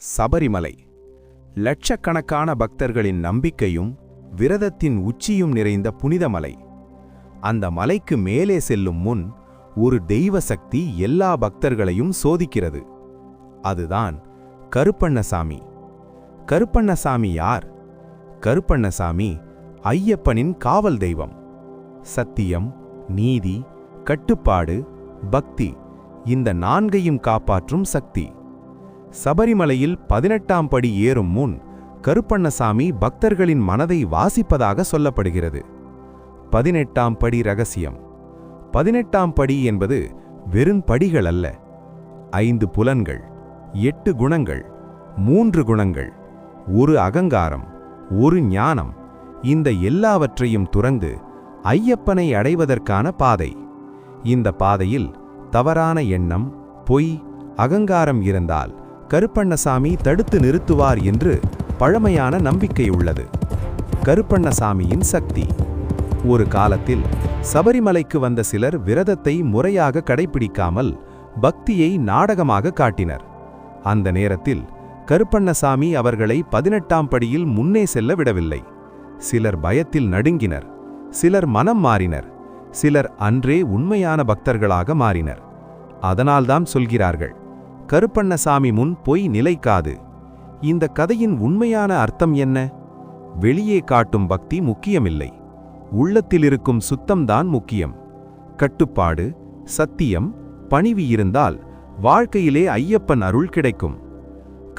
சபரிமலை. லட்சக்கணக்கான பக்தர்களின் நம்பிக்கையும் விரதத்தின் உச்சியும் நிறைந்த புனித மலை. அந்த மலைக்கு மேலே செல்லும் முன் ஒரு தெய்வ சக்தி எல்லா பக்தர்களையும் சோதிக்கிறது. அதுதான் கருப்பண்ணசாமி. கருப்பண்ணசாமி யார்? கருப்பண்ணசாமி ஐயப்பனின் காவல் தெய்வம். சத்தியம் நீதி கட்டுப்பாடு பக்தி இந்த நான்கையும் காப்பாற்றும் சக்தி. சபரிமலையில் பதினெட்டாம் படி ஏறும் முன் கருப்பண்ணசாமி பக்தர்களின் மனதை வாசிப்பதாக சொல்லப்படுகிறது. பதினெட்டாம் படி ரகசியம். பதினெட்டாம் படி என்பது வெறும் படிகள் அல்ல. ஐந்து புலன்கள் எட்டு குணங்கள் மூன்று குணங்கள் ஒரு அகங்காரம் ஒரு ஞானம் இந்த எல்லாவற்றையும் துறந்து ஐயப்பனை அடைவதற்கான பாதை. இந்த பாதையில் தவறான எண்ணம் பொய் அகங்காரம் இருந்தால் கருப்பண்ணசாமி தடுத்து நிறுத்துவார் என்று பழமையான நம்பிக்கை உள்ளது. கருப்பண்ணசாமியின் சக்தி. ஒரு காலத்தில் சபரிமலைக்கு வந்த சிலர் விரதத்தை முறையாக கடைபிடிக்காமல் பக்தியை நாடகமாக காட்டினர். அந்த நேரத்தில் கருப்பண்ணசாமி அவர்களை பதினெட்டாம் படியில் முன்னே செல்ல விடவில்லை. சிலர் பயத்தில் நடுங்கினர். சிலர் மனம் மாறினர். சிலர் அன்றே உண்மையான பக்தர்களாக மாறினர். அதனால்தான் சொல்கிறார்கள் கருப்பண்ணசாமி முன் பொய் நிலைக்காது. இந்த கதையின் உண்மையான அர்த்தம் என்ன? வெளியே காட்டும் பக்தி முக்கியமில்லை. உள்ளத்தில் இருக்கும் சுத்தம்தான் முக்கியம். கட்டுப்பாடு சத்தியம் பணிவு இருந்தால் வாழ்க்கையிலே ஐயப்பன் அருள் கிடைக்கும்.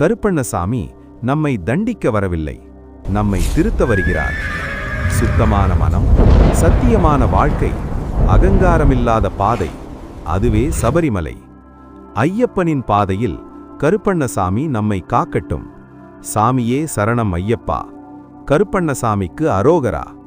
கருப்பண்ணசாமி நம்மை தண்டிக்க வரவில்லை. நம்மை திருத்த வருகிறார். சுத்தமான மனம் சத்தியமான வாழ்க்கை அகங்காரமில்லாத பாதை அதுவே சபரிமலை. ஐயப்பனின் பாதையில் கருப்பண்ணசாமி நம்மை காக்கட்டும். சாமியே சரணம் ஐயப்பா. கருப்பண்ணசாமிக்கு அரோகரா.